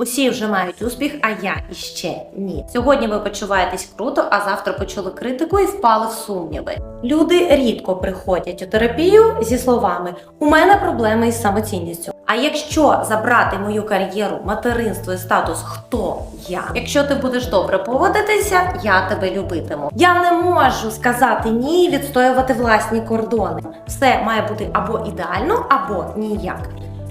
Усі вже мають успіх, а я іще ні. Сьогодні ви почуваєтесь круто, а завтра почули критику і впали в сумніви. Люди рідко приходять у терапію зі словами: у мене проблеми із самоцінністю. А якщо забрати мою кар'єру, материнство і статус, хто я? Якщо ти будеш добре поводитися, я тебе любитиму. Я не можу сказати ні і відстоювати власні кордони. Все має бути або ідеально, або ніяк.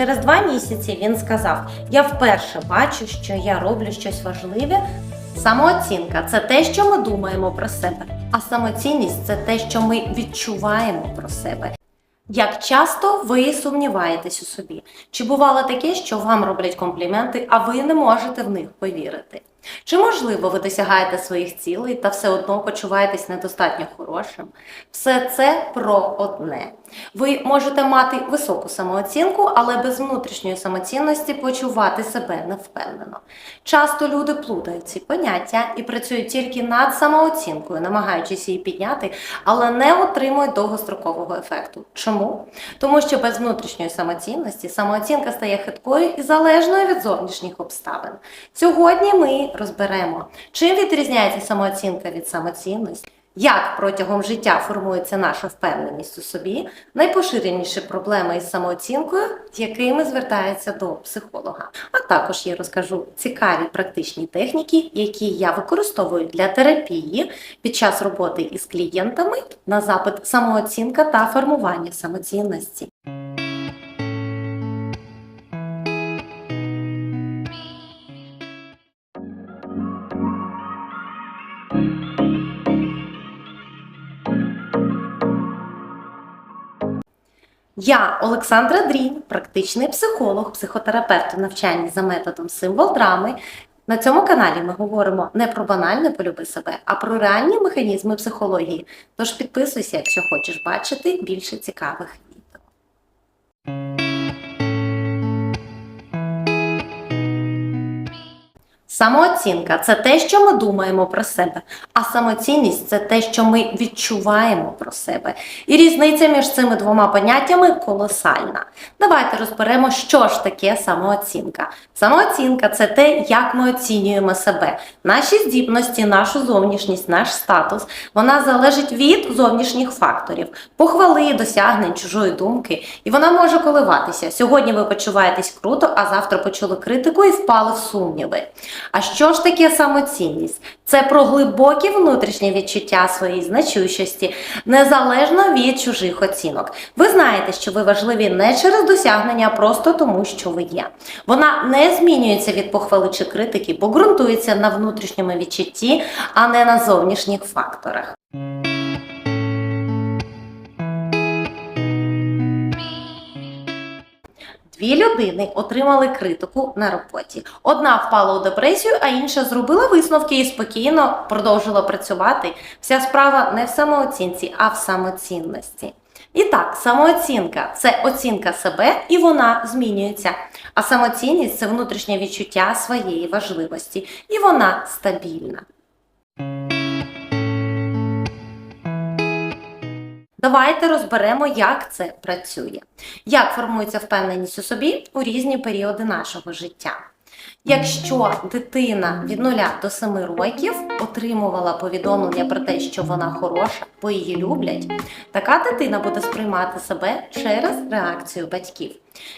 Через два місяці він сказав: Я вперше бачу, що я роблю щось важливе. Самооцінка це те, що ми думаємо про себе, а самоцінність це те, що ми відчуваємо про себе. Як часто ви сумніваєтесь у собі? Чи бувало таке, що вам роблять компліменти, а ви не можете в них повірити? Чи можливо ви досягаєте своїх цілей та все одно почуваєтесь недостатньо хорошим? Все це про одне. Ви можете мати високу самооцінку, але без внутрішньої самоцінності почувати себе невпевнено. Часто люди плутають ці поняття і працюють тільки над самооцінкою, намагаючись її підняти, але не отримують довгострокового ефекту. Чому? Тому що без внутрішньої самоцінності самооцінка стає хиткою і залежною від зовнішніх обставин. Сьогодні ми розберемо, чим відрізняється самооцінка від самоцінності. Як протягом життя формується наша впевненість у собі, найпоширеніші проблеми із самооцінкою, якими звертаються до психолога. А також я розкажу цікаві практичні техніки, які я використовую для терапії під час роботи із клієнтами на запит самооцінка та формування самоцінності. Я Олександра Дрінь, практичний психолог, психотерапевт у навчанні за методом символ драми. На цьому каналі ми говоримо не про банальне полюби себе, а про реальні механізми психології. Тож підписуйся, якщо хочеш бачити більше цікавих Самооцінка це те, що ми думаємо про себе, а самоцінність це те, що ми відчуваємо про себе. І різниця між цими двома поняттями колосальна. Давайте розберемо, що ж таке самооцінка. Самооцінка це те, як ми оцінюємо себе, наші здібності, нашу зовнішність, наш статус. Вона залежить від зовнішніх факторів, похвали, досягнень, чужої думки, і вона може коливатися. Сьогодні ви почуваєтесь круто, а завтра почули критику і впали в сумніви. А що ж таке самоцінність? Це про глибокі внутрішні відчуття своєї значущості, незалежно від чужих оцінок. Ви знаєте, що ви важливі не через досягнення, а просто тому, що ви є. Вона не змінюється від похвали чи критики, бо ґрунтується на внутрішньому відчутті, а не на зовнішніх факторах. Дві людини отримали критику на роботі. Одна впала у депресію, а інша зробила висновки і спокійно продовжила працювати. Вся справа не в самооцінці, а в самоцінності. І так, самооцінка це оцінка себе, і вона змінюється. А самоцінність це внутрішнє відчуття своєї важливості, і вона стабільна. Давайте розберемо, як це працює. Як формується впевненість у собі у різні періоди нашого життя. Якщо дитина від 0 до 7 років отримувала повідомлення про те, що вона хороша, бо її люблять, така дитина буде сприймати себе через реакцію батьків.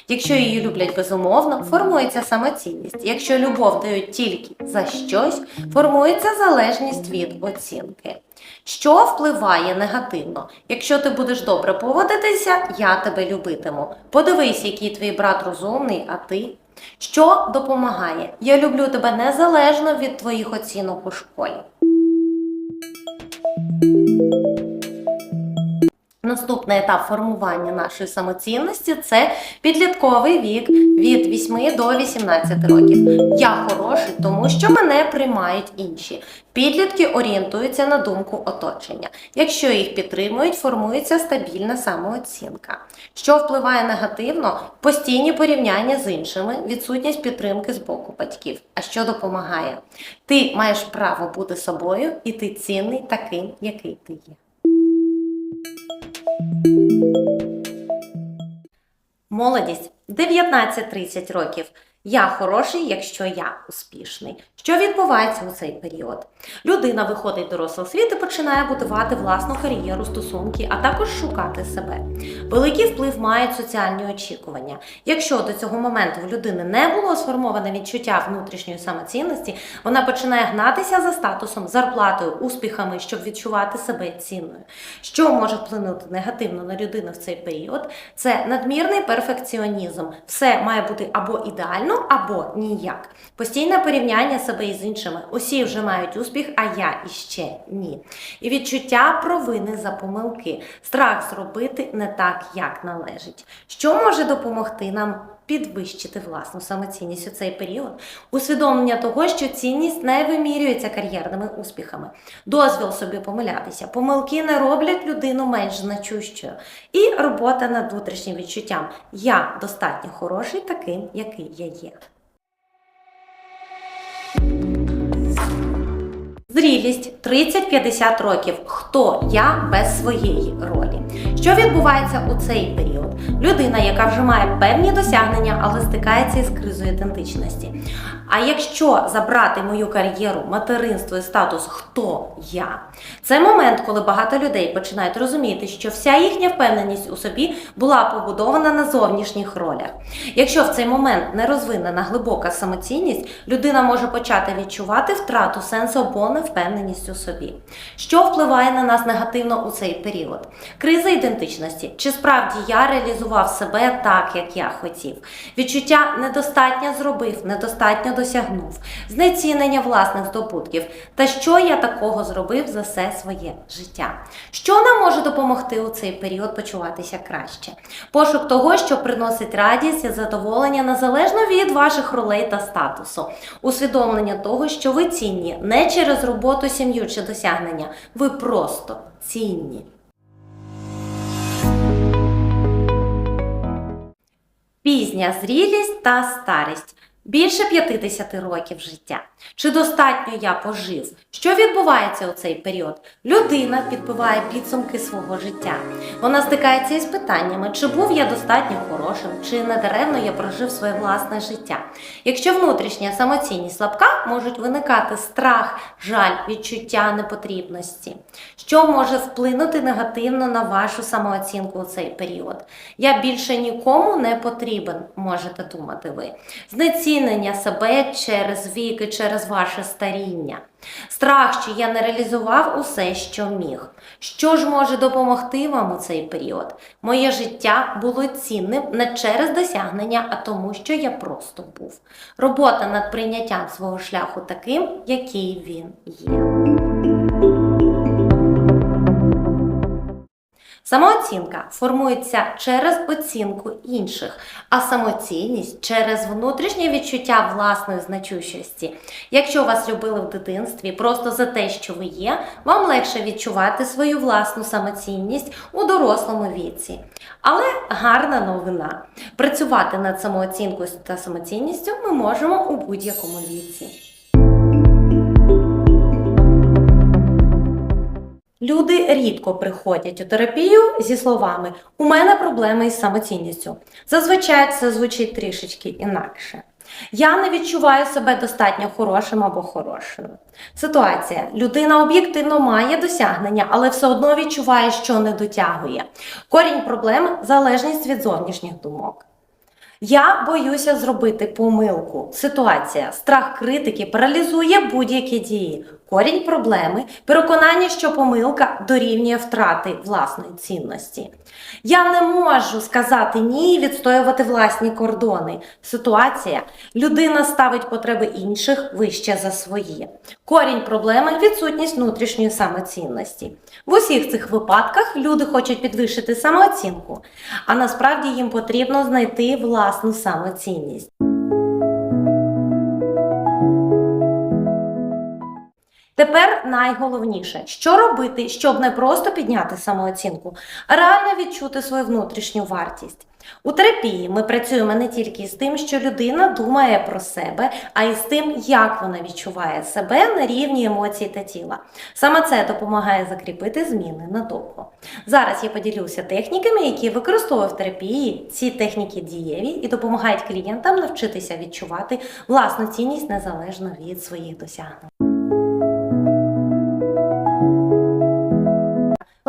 Якщо її люблять безумовно, формується самоцінність. Якщо любов дають тільки за щось, формується залежність від оцінки. Що впливає негативно? Якщо ти будеш добре поводитися, я тебе любитиму. Подивись, який твій брат розумний, а ти. Що допомагає? Я люблю тебе незалежно від твоїх оцінок у школі. Наступний етап формування нашої самоцінності це підлітковий вік від 8 до 18 років. Я хороший, тому що мене приймають інші. Підлітки орієнтуються на думку оточення. Якщо їх підтримують, формується стабільна самооцінка. Що впливає негативно? Постійні порівняння з іншими, відсутність підтримки з боку батьків. А що допомагає? Ти маєш право бути собою, і ти цінний таким, який ти є. Молодість 19-30 років. Я хороший, якщо я успішний. Що відбувається у цей період? Людина виходить в дорослий світ і починає будувати власну кар'єру, стосунки, а також шукати себе. Великий вплив мають соціальні очікування. Якщо до цього моменту в людини не було сформоване відчуття внутрішньої самоцінності, вона починає гнатися за статусом, зарплатою, успіхами, щоб відчувати себе цінною. Що може вплинути негативно на людину в цей період? Це надмірний перфекціонізм. Все має бути або ідеально, або ніяк. Постійне порівняння себе із іншими. Усі вже мають успіх, а я іще ні. І відчуття провини за помилки, страх зробити не так, як належить. Що може допомогти нам? Підвищити власну самоцінність у цей період, усвідомлення того, що цінність не вимірюється кар'єрними успіхами, дозвіл собі помилятися, помилки не роблять людину менш значущою, і робота над внутрішнім відчуттям. Я достатньо хороший таким, який я є. Зрілість 30-50 років. Хто я без своєї ролі? Що відбувається у цей період? Людина, яка вже має певні досягнення, але стикається із кризою ідентичності. А якщо забрати мою кар'єру, материнство і статус хто я? Це момент, коли багато людей починають розуміти, що вся їхня впевненість у собі була побудована на зовнішніх ролях. Якщо в цей момент не розвинена глибока самоцінність, людина може почати відчувати втрату сенсу або невпевненість у собі. Що впливає на нас негативно у цей період? Криза ідентичності. Чи справді я реалізував себе так, як я хотів? Відчуття недостатньо зробив, недостатньо досягнув, знецінення власних здобутків. Та що я такого зробив за все своє життя? Що нам може допомогти у цей період почуватися краще? Пошук того, що приносить радість і задоволення незалежно від ваших ролей та статусу, усвідомлення того, що ви цінні не через роботу, сім'ю чи досягнення, ви просто цінні. Пізня зрілість та старість. Більше 50 років життя. Чи достатньо я пожив? Що відбувається у цей період? Людина підбиває підсумки свого життя. Вона стикається із питаннями, чи був я достатньо хорошим, чи недаремно я прожив своє власне життя. Якщо внутрішня самоцінність слабка, можуть виникати страх, жаль, відчуття непотрібності, що може вплинути негативно на вашу самооцінку у цей період. Я більше нікому не потрібен, можете думати ви. Знецінення себе через вік і через ваше старіння. Страх, що я не реалізував усе, що міг. Що ж може допомогти вам у цей період? Моє життя було цінним не через досягнення, а тому, що я просто був. Робота над прийняттям свого шляху таким, який він є. Самооцінка формується через оцінку інших, а самоцінність через внутрішнє відчуття власної значущості. Якщо вас любили в дитинстві просто за те, що ви є, вам легше відчувати свою власну самоцінність у дорослому віці. Але гарна новина. Працювати над самооцінкою та самоцінністю ми можемо у будь-якому віці. Люди рідко приходять у терапію зі словами У мене проблеми із самоцінністю. Зазвичай це звучить трішечки інакше. Я не відчуваю себе достатньо хорошим або хорошою. Ситуація: людина об'єктивно має досягнення, але все одно відчуває, що не дотягує. Корінь проблеми залежність від зовнішніх думок. Я боюся зробити помилку. Ситуація, страх критики паралізує будь-які дії. Корінь проблеми переконання, що помилка дорівнює втрати власної цінності. Я не можу сказати ні і відстоювати власні кордони. Ситуація людина ставить потреби інших вище за свої. Корінь проблеми відсутність внутрішньої самоцінності. В усіх цих випадках люди хочуть підвищити самооцінку, а насправді їм потрібно знайти власну самоцінність. Тепер найголовніше, що робити, щоб не просто підняти самооцінку, а реально відчути свою внутрішню вартість. У терапії ми працюємо не тільки з тим, що людина думає про себе, а й з тим, як вона відчуває себе на рівні емоцій та тіла. Саме це допомагає закріпити зміни надовго. Зараз я поділюся техніками, які використовую в терапії. Ці техніки дієві і допомагають клієнтам навчитися відчувати власну цінність незалежно від своїх досягнень.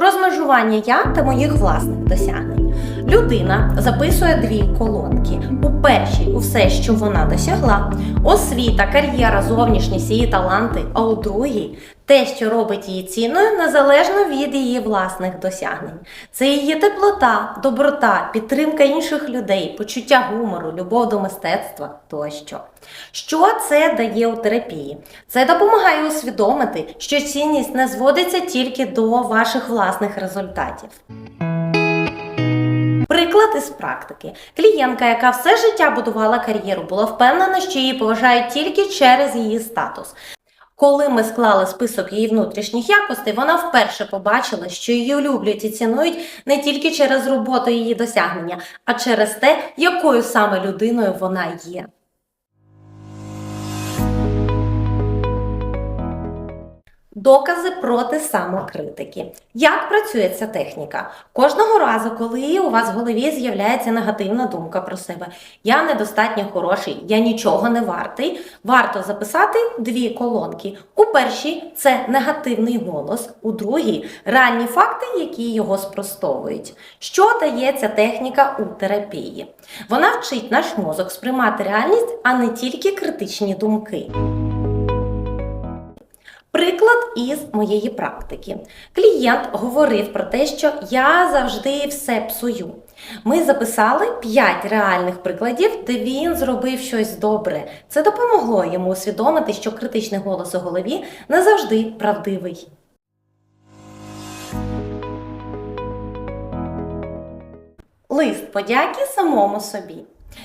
Розмежування я та моїх власних досягнень. Людина записує дві колонки. У першій усе, що вона досягла, освіта, кар'єра, зовнішність, її таланти, а у другій те, що робить її цінною, незалежно від її власних досягнень. Це її теплота, доброта, підтримка інших людей, почуття гумору, любов до мистецтва тощо. Що це дає у терапії? Це допомагає усвідомити, що цінність не зводиться тільки до ваших власних результатів. Приклад із практики. Клієнтка, яка все життя будувала кар'єру, була впевнена, що її поважають тільки через її статус. Коли ми склали список її внутрішніх якостей, вона вперше побачила, що її люблять і цінують не тільки через роботу її досягнення, а через те, якою саме людиною вона є. Докази проти самокритики. Як працює ця техніка? Кожного разу, коли у вас в голові з'являється негативна думка про себе, я недостатньо хороший, я нічого не вартий, варто записати дві колонки. У першій це негативний голос, у другій реальні факти, які його спростовують. Що дає ця техніка у терапії? Вона вчить наш мозок сприймати реальність, а не тільки критичні думки. Приклад із моєї практики. Клієнт говорив про те, що я завжди все псую. Ми записали 5 реальних прикладів, де він зробив щось добре. Це допомогло йому усвідомити, що критичний голос у голові не завжди правдивий. Лист подяки самому собі.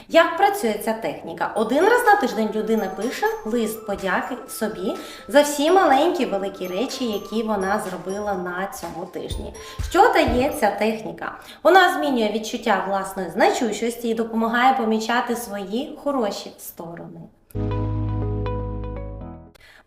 Як працює ця техніка? Один раз на тиждень людина пише лист подяки собі за всі маленькі великі речі, які вона зробила на цьому тижні. Що дає ця техніка? Вона змінює відчуття власної значущості і допомагає помічати свої хороші сторони.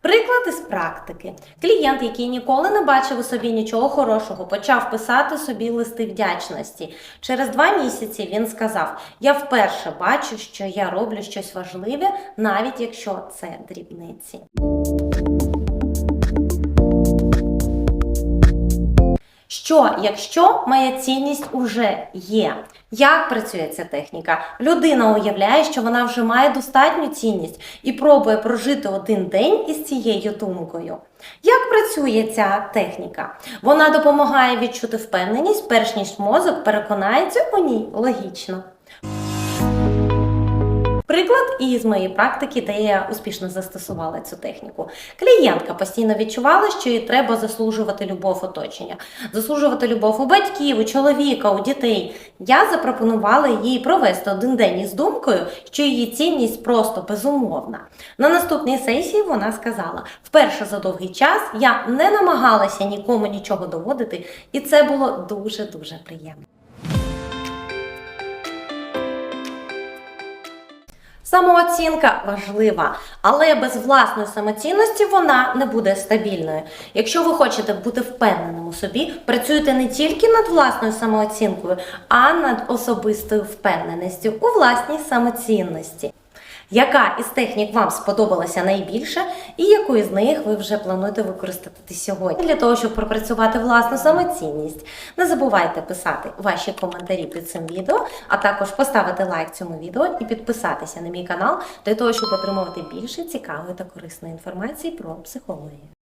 Приклад із практики. Клієнт, який ніколи не бачив у собі нічого хорошого, почав писати собі листи вдячності. Через два місяці він сказав: Я вперше бачу, що я роблю щось важливе, навіть якщо це дрібниці. Що, якщо моя цінність уже є? Як працює ця техніка? Людина уявляє, що вона вже має достатню цінність і пробує прожити один день із цією думкою. Як працює ця техніка? Вона допомагає відчути впевненість, перш ніж мозок переконається у ній логічно. Приклад із моєї практики, де я успішно застосувала цю техніку. Клієнтка постійно відчувала, що їй треба заслужувати любов оточення, заслужувати любов у батьків, у чоловіка, у дітей. Я запропонувала їй провести один день із думкою, що її цінність просто безумовна. На наступній сесії вона сказала: вперше за довгий час я не намагалася нікому нічого доводити, і це було дуже дуже приємно. Самооцінка важлива, але без власної самоцінності вона не буде стабільною. Якщо ви хочете бути впевненим у собі, працюйте не тільки над власною самооцінкою, а над особистою впевненістю у власній самоцінності. Яка із технік вам сподобалася найбільше, і яку із них ви вже плануєте використати сьогодні для того, щоб пропрацювати власну самоцінність? Не забувайте писати ваші коментарі під цим відео, а також поставити лайк цьому відео і підписатися на мій канал для того, щоб отримувати більше цікавої та корисної інформації про психологію.